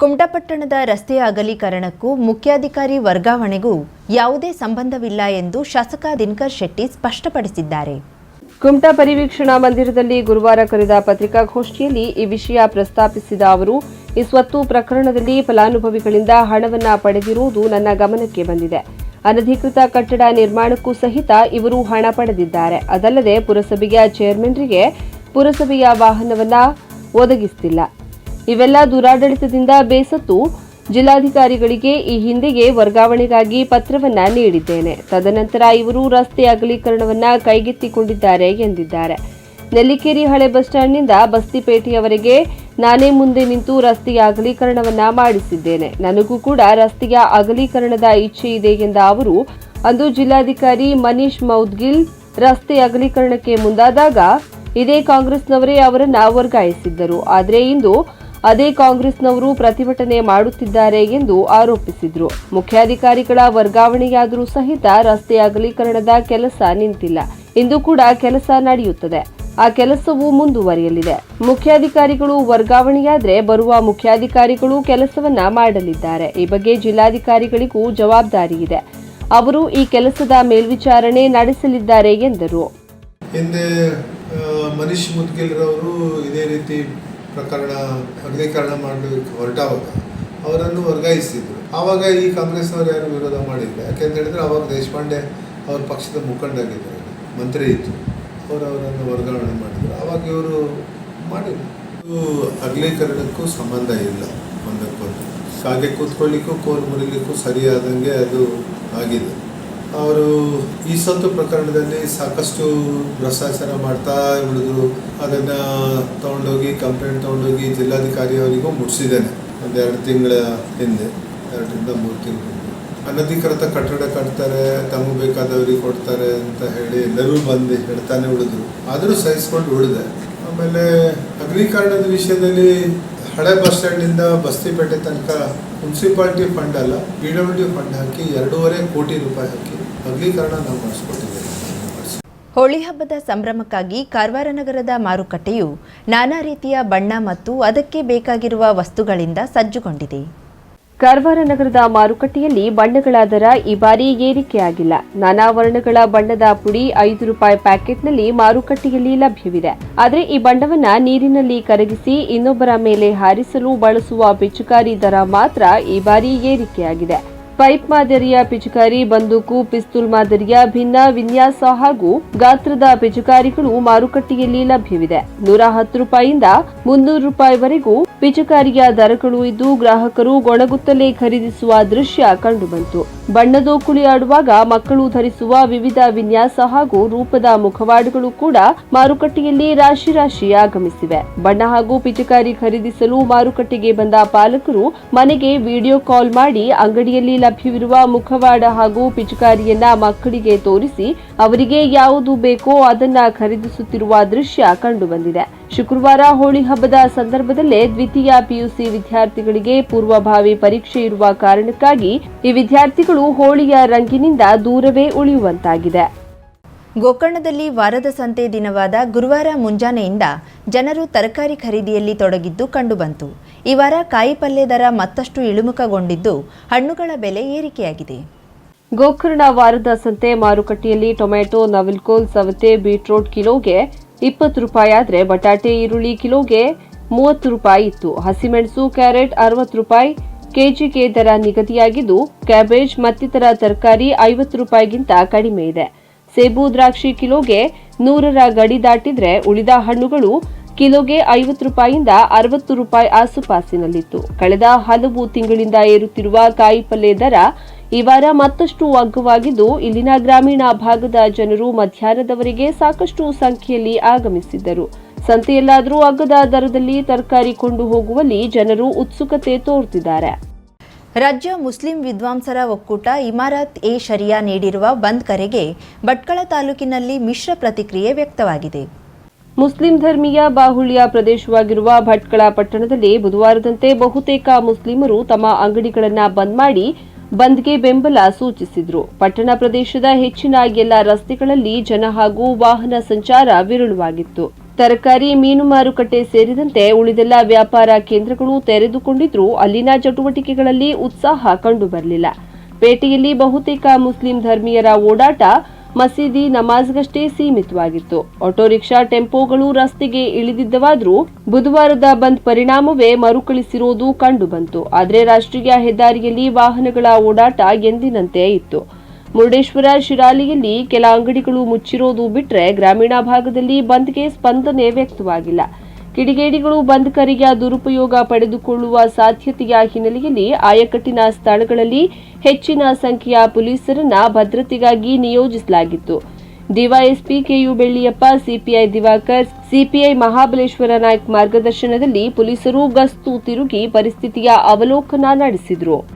ಕುಮಟಪಟ್ಟಣದ ರಸ್ತೆಯ ಅಗಲೀಕರಣಕ್ಕೂ ಮುಖ್ಯಾಧಿಕಾರಿ ವರ್ಗಾವಣೆಗೂ ಯಾವುದೇ ಸಂಬಂಧವಿಲ್ಲ ಎಂದು ಶಾಸಕ ದಿನಕರ್ ಶೆಟ್ಟಿ ಸ್ಪಷ್ಟಪಡಿಸಿದ್ದಾರೆ. ಕುಮಟಾ ಪರಿವೀಕ್ಷಣಾ ಮಂದಿರದಲ್ಲಿ ಗುರುವಾರ ಕರೆದ ಪತ್ರಿಕಾಗೋಷ್ಠಿಯಲ್ಲಿ ಈ ವಿಷಯ ಪ್ರಸ್ತಾಪಿಸಿದ ಅವರು, ಈ ಸ್ವತ್ತು ಪ್ರಕರಣದಲ್ಲಿ ಫಲಾನುಭವಿಗಳಿಂದ ಹಣವನ್ನ ಪಡೆದಿರುವುದು ನನ್ನ ಗಮನಕ್ಕೆ ಬಂದಿದೆ. ಅನಧಿಕೃತ ಕಟ್ಟಡ ನಿರ್ಮಾಣಕ್ಕೂ ಸಹಿತ ಇವರು ಹಣ ಪಡೆದಿದ್ದಾರೆ. ಅದಲ್ಲದೆ ಪುರಸಭೆಯ ಚೇರ್ಮನ್ರಿಗೆ ಪುರಸಭೆಯ ವಾಹನವನ್ನ ಒದಗಿಸುತ್ತಿಲ್ಲ ಇವೆಲ್ಲ ದುರಾಡಳಿತದಿಂದ ಬೇಸತ್ತು ಜಿಲ್ಲಾಧಿಕಾರಿಗಳಿಗೆ ಈ ಹಿಂದೆಗೆ ವರ್ಗಾವಣೆಗಾಗಿ ಪತ್ರವನ್ನ ನೀಡಿದ್ದೇನೆ. ತದನಂತರ ಇವರು ರಸ್ತೆ ಅಗಲೀಕರಣವನ್ನ ಕೈಗೆತ್ತಿಕೊಂಡಿದ್ದಾರೆ ಎಂದಿದ್ದಾರೆ. ನೆಲ್ಲಿಕೇರಿ ಹಳೆ ಬಸ್ ಸ್ಟ್ಯಾಂಡ್ನಿಂದ ಬಸ್ತಿಪೇಟೆಯವರೆಗೆ ನಾನೇ ಮುಂದೆ ನಿಂತು ರಸ್ತೆಯ ಅಗಲೀಕರಣವನ್ನ ಮಾಡಿಸಿದ್ದೇನೆ. ನನಗೂ ಕೂಡ ರಸ್ತೆಯ ಅಗಲೀಕರಣದ ಇಚ್ಛೆ ಇದೆ ಎಂದ ಅವರು, ಅಂದು ಜಿಲ್ಲಾಧಿಕಾರಿ ಮನೀಶ್ ಮೌದ್ಗಿಲ್ ರಸ್ತೆ ಅಗಲೀಕರಣಕ್ಕೆ ಮುಂದಾದಾಗ ಇದೇ ಕಾಂಗ್ರೆಸ್ನವರೇ ಅವರನ್ನ ವರ್ಗಾಯಿಸಿದ್ದರು. ಆದರೆ ಇಂದು ಅದೇ ಕಾಂಗ್ರೆಸ್ನವರು ಪ್ರತಿಭಟನೆ ಮಾಡುತ್ತಿದ್ದಾರೆ ಎಂದು ಆರೋಪಿಸಿದರು. ಮುಖ್ಯಾಧಿಕಾರಿಗಳ ವರ್ಗಾವಣೆಯಾದರೂ ಸಹಿತ ರಸ್ತೆ ಅಗಲೀಕರಣದ ಕೆಲಸ ನಿಂತಿಲ್ಲ. ಇಂದು ಕೂಡ ಕೆಲಸ ನಡೆಯುತ್ತದೆ. ಆ ಕೆಲಸವು ಮುಂದುವರಿಯಲಿದೆ. ಮುಖ್ಯಾಧಿಕಾರಿಗಳು ವರ್ಗಾವಣೆಯಾದರೆ ಬರುವ ಮುಖ್ಯಾಧಿಕಾರಿಗಳು ಕೆಲಸವನ್ನ ಮಾಡಲಿದ್ದಾರೆ. ಈ ಬಗ್ಗೆ ಜಿಲ್ಲಾಧಿಕಾರಿಗಳಿಗೂ ಜವಾಬ್ದಾರಿ ಇದೆ. ಅವರು ಈ ಕೆಲಸದ ಮೇಲ್ವಿಚಾರಣೆ ನಡೆಸಲಿದ್ದಾರೆ ಎಂದರು. ಹಿಂದೆ ಮನೀಶ್ ಮುದ್ಗಿಲ್ರವರು ಇದೇ ರೀತಿ ಪ್ರಕರಣ ಅಗ್ನಿಕರಣ ಮಾಡಲಿಕ್ಕೆ ಹೊರಟಾವಾಗ ಅವರನ್ನು ವರ್ಗಾಯಿಸಿದ್ರು. ಆವಾಗ ಈ ಕಾಂಗ್ರೆಸ್ನವರು ಯಾರು ವಿರೋಧ ಮಾಡಿಲ್ಲ. ಯಾಕೆಂತ ಹೇಳಿದ್ರೆ ಅವಾಗ ದೇಶಪಾಂಡೆ ಅವ್ರ ಪಕ್ಷದ ಮುಖಂಡಾಗಿದ್ದಾರೆ ಮಂತ್ರಿ ಇತ್ತು ಅವರು ಅವರನ್ನು ವರ್ಗಾವಣೆ ಮಾಡಿದ್ರು. ಆವಾಗ ಇವರು ಮಾಡಿಲ್ಲ. ಇದು ಅಗಲೀಕರಣಕ್ಕೂ ಸಂಬಂಧ ಇಲ್ಲ ಒಂದಕ್ಕೊಂದು. ಹಾಗೆ ಕೂತ್ಕೊಳ್ಳಿಕ್ಕೂ ಕೋರ್ ಮುರಿಲಿಕ್ಕೂ ಸರಿಯಾದಂಗೆ ಅದು ಆಗಿದೆ. ಅವರು ಈ ಸತ್ತು ಪ್ರಕರಣದಲ್ಲಿ ಸಾಕಷ್ಟು ಭ್ರಷ್ಟಾಚಾರ ಮಾಡ್ತಾ ಉಳಿದ್ರು ಅದನ್ನ ತಗೊಂಡೋಗಿ ಕಂಪ್ಲೇಂಟ್ ತೊಗೊಂಡೋಗಿ ಜಿಲ್ಲಾಧಿಕಾರಿ ಅವರಿಗೂ ಮುಟ್ಟಿಸಿದ್ದೇನೆ ಒಂದೆರಡು ತಿಂಗಳ ಹಿಂದೆ, ಎರಡರಿಂದ ಮೂರು ತಿಂಗಳು ಅನಧಿಕೃತ ಕಟ್ಟಡ ಕಟ್ತಾರೆ, ತಮಗೆ ಬೇಕಾದವ್ರಿಗೆ ಕೊಡ್ತಾರೆ ಅಂತ ಹೇಳಿ ಎಲ್ಲರೂ ಬಂದು ಹೇಳ್ತಾನೆ ಉಳಿದ್ರು. ಆದರೂ ಸಹಿಸ್ಕೊಂಡು ಉಳಿದೆ. ಆಮೇಲೆ ಅಗ್ರೀಕರಣದ ವಿಷಯದಲ್ಲಿ ಹಳೆ ಬಸ್ ಸ್ಟ್ಯಾಂಡಿಂದ ಬಸ್ತಿಪೇಟೆ ತನಕ ಮುನ್ಸಿಪಾಲ್ಟಿ ಫಂಡ್ ಅಲ್ಲ, ಪಿ ಡಬ್ಲ್ಯೂ ಡಿ ಫಂಡ್ ಹಾಕಿ ಎರಡೂವರೆ ಕೋಟಿ ರೂಪಾಯಿ ಹಾಕಿ ಅಗ್ರೀಕರಣ ನಾವು ಮಾಡಿಸ್ಕೊಟ್ಟಿದ್ದೇವೆ. ಹೋಳಿ ಹಬ್ಬದ ಸಂಭ್ರಮಕ್ಕಾಗಿ ಕಾರವಾರ ನಗರದ ಮಾರುಕಟ್ಟೆಯು ನಾನಾ ರೀತಿಯ ಬಣ್ಣ ಮತ್ತು ಅದಕ್ಕೆ ಬೇಕಾಗಿರುವ ವಸ್ತುಗಳಿಂದ ಸಜ್ಜುಗೊಂಡಿದೆ. ಕಾರವಾರ ನಗರದ ಮಾರುಕಟ್ಟೆಯಲ್ಲಿ ಬಣ್ಣಗಳ ದರ ಈ ಬಾರಿ ಏರಿಕೆಯಾಗಿಲ್ಲ. ನಾನಾ ವರ್ಣಗಳ ಬಣ್ಣದ ಪುಡಿ ಐದು ರೂಪಾಯಿ ಪ್ಯಾಕೆಟ್ನಲ್ಲಿ ಮಾರುಕಟ್ಟೆಯಲ್ಲಿ ಲಭ್ಯವಿದೆ. ಆದರೆ ಈ ಬಣ್ಣವನ್ನು ನೀರಿನಲ್ಲಿ ಕರಗಿಸಿ ಇನ್ನೊಬ್ಬರ ಮೇಲೆ ಹಾರಿಸಲು ಬಳಸುವ ಪಿಚುಕಾರಿ ದರ ಮಾತ್ರ ಈ ಬಾರಿ ಏರಿಕೆಯಾಗಿದೆ. ಪೈಪ್ ಮಾದರಿಯ ಪಿಚುಕಾರಿ, ಬಂದೂಕು, ಪಿಸ್ತೂಲ್ ಮಾದರಿಯ ಭಿನ್ನ ವಿನ್ಯಾಸ ಹಾಗೂ ಗಾತ್ರದ ಪಿಚುಕಾರಿಗಳು ಮಾರುಕಟ್ಟೆಯಲ್ಲಿ ಲಭ್ಯವಿದೆ. ನೂರ ಹತ್ತು ರೂಪಾಯಿಯಿಂದ ಮುನ್ನೂರು ರೂಪಾಯಿವರೆಗೂ ಪಿಚುಕಾರಿಯ ದರಗಳು ಇದ್ದು ಗ್ರಾಹಕರು ಗೊಣಗುತ್ತಲೇ ಖರೀದಿಸುವ ದೃಶ್ಯ ಕಂಡುಬಂತು. ಬಣ್ಣದೋಕುಳಿ ಆಡುವಾಗ ಮಕ್ಕಳು ಧರಿಸುವ ವಿವಿಧ ವಿನ್ಯಾಸ ಹಾಗೂ ರೂಪದ ಮುಖವಾಡಗಳು ಕೂಡ ಮಾರುಕಟ್ಟೆಯಲ್ಲಿ ರಾಶಿ ರಾಶಿ ಆಗಮಿಸಿವೆ. ಬಣ್ಣ ಹಾಗೂ ಪಿಚುಕಾರಿ ಖರೀದಿಸಲು ಮಾರುಕಟ್ಟೆಗೆ ಬಂದ ಪಾಲಕರು ಮನೆಗೆ ವಿಡಿಯೋ ಕಾಲ್ ಮಾಡಿ ಅಂಗಡಿಯಲ್ಲಿ ಲಭ್ಯವಿರುವ ಮುಖವಾಡ ಹಾಗೂ ಪಿಚುಕಾರಿಯನ್ನ ಮಕ್ಕಳಿಗೆ ತೋರಿಸಿ ಅವರಿಗೆ ಯಾವುದು ಬೇಕೋ ಅದನ್ನ ಖರೀದಿಸುತ್ತಿರುವ ದೃಶ್ಯ ಕಂಡುಬಂದಿದೆ. ಶುಕ್ರವಾರ ಹೋಳಿ ಹಬ್ಬದ ಸಂದರ್ಭದಲ್ಲೇ ದ್ವಿತೀಯ ಪಿಯುಸಿ ವಿದ್ಯಾರ್ಥಿಗಳಿಗೆ ಪೂರ್ವಭಾವಿ ಪರೀಕ್ಷೆ ಇರುವ ಕಾರಣಕ್ಕಾಗಿ ಈ ವಿದ್ಯಾರ್ಥಿಗಳು ಹೋಳಿಯ ರಂಗಿನಿಂದ ದೂರವೇ ಉಳಿಯುವಂತಾಗಿದೆ. ಗೋಕರ್ಣದಲ್ಲಿ ವಾರದ ಸಂತೆ ದಿನವಾದ ಗುರುವಾರ ಮುಂಜಾನೆಯಿಂದ ಜನರು ತರಕಾರಿ ಖರೀದಿಯಲ್ಲಿ ತೊಡಗಿದ್ದು ಕಂಡುಬಂತು. ಈ ವಾರ ಕಾಯಿ ಪಲ್ಯ ದರ ಮತ್ತಷ್ಟು ಇಳಿಮುಖಗೊಂಡಿದ್ದು ಹಣ್ಣುಗಳ ಬೆಲೆ ಏರಿಕೆಯಾಗಿದೆ. ಗೋಕರ್ಣ ವಾರದ ಸಂತೆ ಮಾರುಕಟ್ಟೆಯಲ್ಲಿ ಟೊಮೆಟೊ ನವಿಲ್ಕೋಲ್ ಸವತೆ, ಬೀಟ್ರೋಟ್ ಕಿಲೋಗೆ ಇಪ್ಪತ್ತು ರೂಪಾಯಿ ಆದರೆ ಬಟಾಟೆ, ಈರುಳ್ಳಿ ಕಿಲೋಗೆ ಮೂವತ್ತು ರೂಪಾಯಿ ಇತ್ತು. ಹಸಿಮೆಣಸು, ಕ್ಯಾರೆಟ್ ಅರವತ್ತು ರೂಪಾಯಿ, ಕೆಜಿಗೆ ದರ ನಿಗದಿಯಾಗಿದ್ದು ಕ್ಯಾಬೇಜ್ ಮತ್ತಿತರ ತರಕಾರಿ ಐವತ್ತು ರೂಪಾಯಿಗಿಂತ ಕಡಿಮೆ ಇದೆ. ಸೇಬು, ದ್ರಾಕ್ಷಿ ಕಿಲೋಗೆ ನೂರರ ಗಡಿ ದಾಟಿದ್ರೆ ಉಳಿದ ಹಣ್ಣುಗಳು ಕಿಲೋಗೆ ಐವತ್ತು ರೂಪಾಯಿಯಿಂದ ಅರವತ್ತು ರೂಪಾಯಿ ಆಸುಪಾಸಿನಲ್ಲಿತ್ತು. ಕಳೆದ ಹಲವು ತಿಂಗಳಿಂದ ಏರುತ್ತಿರುವ ಕಾಯಿಪಲ್ಲೆ ದರ ಈ ವಾರ ಮತ್ತಷ್ಟು ಅಗ್ಗವಾಗಿದ್ದು ಇಲ್ಲಿನ ಗ್ರಾಮೀಣ ಭಾಗದ ಜನರು ಮಧ್ಯಾಹ್ನದವರೆಗೆ ಸಾಕಷ್ಟು ಸಂಖ್ಯೆಯಲ್ಲಿ ಆಗಮಿಸಿದ್ದರು. ಸಂತೆಯಲ್ಲಾದರೂ ಅಗ್ಗದ ದರದಲ್ಲಿ ತರಕಾರಿ ಕೊಂಡು ಹೋಗುವಲ್ಲಿ ಜನರು ಉತ್ಸುಕತೆ ತೋರುತ್ತಿದ್ದಾರೆ. ರಾಜ್ಯ ಮುಸ್ಲಿಂ ವಿದ್ವಾಂಸರ ಒಕ್ಕೂಟ ಇಮಾರತ್ ಎ ಶರಿಯಾ ನೀಡಿರುವ ಬಂದ್ ಕರೆಗೆ ಭಟ್ಕಳ ತಾಲೂಕಿನಲ್ಲಿ ಮಿಶ್ರ ಪ್ರತಿಕ್ರಿಯೆ ವ್ಯಕ್ತವಾಗಿದೆ. ಮುಸ್ಲಿಂ ಧರ್ಮೀಯ ಬಾಹುಳ್ಯ ಪ್ರದೇಶವಾಗಿರುವ ಭಟ್ಕಳ ಪಟ್ಟಣದಲ್ಲಿ ಬುಧವಾರದಂತೆ ಬಹುತೇಕ ಮುಸ್ಲಿಮರು ತಮ್ಮ ಅಂಗಡಿಗಳನ್ನು ಬಂದ್ ಮಾಡಿ ಬಂದ್ಗೆ ಬೆಂಬಲ ಸೂಚಿಸಿದ್ರು. ಪಟ್ಟಣ ಪ್ರದೇಶದ ಹೆಚ್ಚಿನ ಎಲ್ಲ ರಸ್ತೆಗಳಲ್ಲಿ ಜನ ಹಾಗೂ ವಾಹನ ಸಂಚಾರ ವಿರಳವಾಗಿತ್ತು. ತರಕಾರಿ, ಮೀನು ಮಾರುಕಟ್ಟೆ ಸೇರಿದಂತೆ ಉಳಿದೆಲ್ಲ ವ್ಯಾಪಾರ ಕೇಂದ್ರಗಳು ತೆರೆದುಕೊಂಡಿದ್ರೂ ಅಲ್ಲಿನ ಚಟುವಟಿಕೆಗಳಲ್ಲಿ ಉತ್ಸಾಹ ಕಂಡುಬರಲಿಲ್ಲ. ಪೇಟೆಯಲ್ಲಿ ಬಹುತೇಕ ಮುಸ್ಲಿಂ ಧರ್ಮೀಯರ ಓಡಾಟ ಮಸೀದಿ ನಮಾಜ್ಗಷ್ಟೇ ಸೀಮಿತವಾಗಿತ್ತು. ಆಟೋ ರಿಕ್ಷಾ ಟೆಂಪೋಗಳು ರಸ್ತೆಗೆ ಇಳಿದಿದ್ದವಾದರೂ ಬುಧವಾರದ ಬಂದ್ ಪರಿಣಾಮವೇ ಮರುಕಳಿಸಿರುವುದು ಕಂಡುಬಂತು. ಆದರೆ ರಾಷ್ಟ್ರೀಯ ಹೆದ್ದಾರಿಯಲ್ಲಿ ವಾಹನಗಳ ಓಡಾಟ ಎಂದಿನಂತೆ ಇತ್ತು. ಮುರುಡೇಶ್ವರ ಶಿರಾಲಿಯಲ್ಲಿ ಕೆಲ ಅಂಗಡಿಗಳು ಮುಚ್ಚಿರೋದು ಬಿಟ್ರೆ ಗ್ರಾಮೀಣ ಭಾಗದಲ್ಲಿ ಬಂದ್ಗೆ ಸ್ಪಂದನೆ ವ್ಯಕ್ತವಾಗಿಲ್ಲ. ಕಿಡಿಗೇಡಿಗಳು ಬಂದ್ ದುರುಪಯೋಗ ಪಡೆದುಕೊಳ್ಳುವ ಸಾಧ್ಯತೆಯ ಹಿನ್ನೆಲೆಯಲ್ಲಿ ಆಯಕಟ್ಟಿನ ಸ್ಥಳಗಳಲ್ಲಿ ಹೆಚ್ಚಿನ ಸಂಖ್ಯೆಯ ಪೊಲೀಸರನ್ನ ಭದ್ರತೆಗಾಗಿ ನಿಯೋಜಿಸಲಾಗಿತ್ತು. DYSP KU Belliyappa, CPI Diwakar, CPI Mahabaleshwar Naik ಮಾರ್ಗದರ್ಶನದಲ್ಲಿ ಪೊಲೀಸರು ಗಸ್ತು ತಿರುಗಿ ಪರಿಸ್ಥಿತಿಯ ಅವಲೋಕನ ನಡೆಸಿದರು.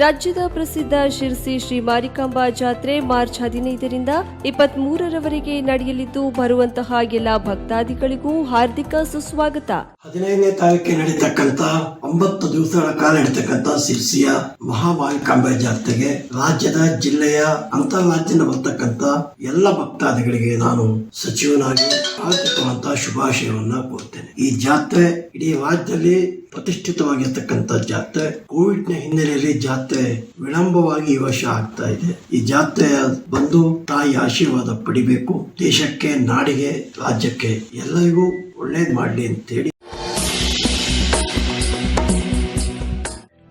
ರಾಜ್ಯದ ಪ್ರಸಿದ್ಧ ಶಿರ್ಸಿ ಶ್ರೀ ಮಾರಿಕಾಂಬಾ ಜಾತ್ರೆ ಮಾರ್ಚ್ ಹದಿನೈದರಿಂದ ಇಪ್ಪತ್ಮೂರರವರೆಗೆ ನಡೆಯಲಿದ್ದು, ಬರುವಂತಹ ಎಲ್ಲ ಭಕ್ತಾದಿಗಳಿಗೂ ಹಾರ್ದಿಕ ಸುಸ್ವಾಗತ. ಹದಿನೈದನೇ ತಾರೀಕಿಗೆ ನಡೀತಕ್ಕಂತ ಒಂಬತ್ತು ದಿವಸಗಳ ಕಾಲ ಇರ್ತಕ್ಕಂಥ ಸಿರ್ಸಿಯ ಮಹಾಮಾರಿಕಾಂಬೆ ಜಾತ್ರೆಗೆ ರಾಜ್ಯದ ಜಿಲ್ಲೆಯ ಅಂತರ್ರಾಜ್ಯದಿಂದ ಬರ್ತಕ್ಕಂಥ ಎಲ್ಲ ಭಕ್ತಾದಿಗಳಿಗೆ ನಾನು ಸಚಿವನಾಗಿ ಆರ್ಥಿಕವಂತ ಶುಭಾಶಯವನ್ನ ಕೋರ್ತೇನೆ ಈ ಜಾತ್ರೆ ಇಡೀ ರಾಜ್ಯದಲ್ಲಿ ಪ್ರತಿಷ್ಠಿತವಾಗಿರ್ತಕ್ಕಂಥ ಜಾತ್ರೆ. ಕೋವಿಡ್ನ ಹಿನ್ನೆಲೆಯಲ್ಲಿ ಜಾತ್ರೆ ವಿಳಂಬವಾಗಿ ಈ ವರ್ಷ ಆಗ್ತಾ ಇದೆ. ಈ ಜಾತ್ರೆ ಬಂದು ತಾಯಿ ಆಶೀರ್ವಾದ ಪಡಿಬೇಕು. ದೇಶಕ್ಕೆ, ನಾಡಿಗೆ, ರಾಜ್ಯಕ್ಕೆ ಎಲ್ಲರಿಗೂ ಒಳ್ಳೇದ್ ಮಾಡ್ಲಿ ಅಂತೇಳಿ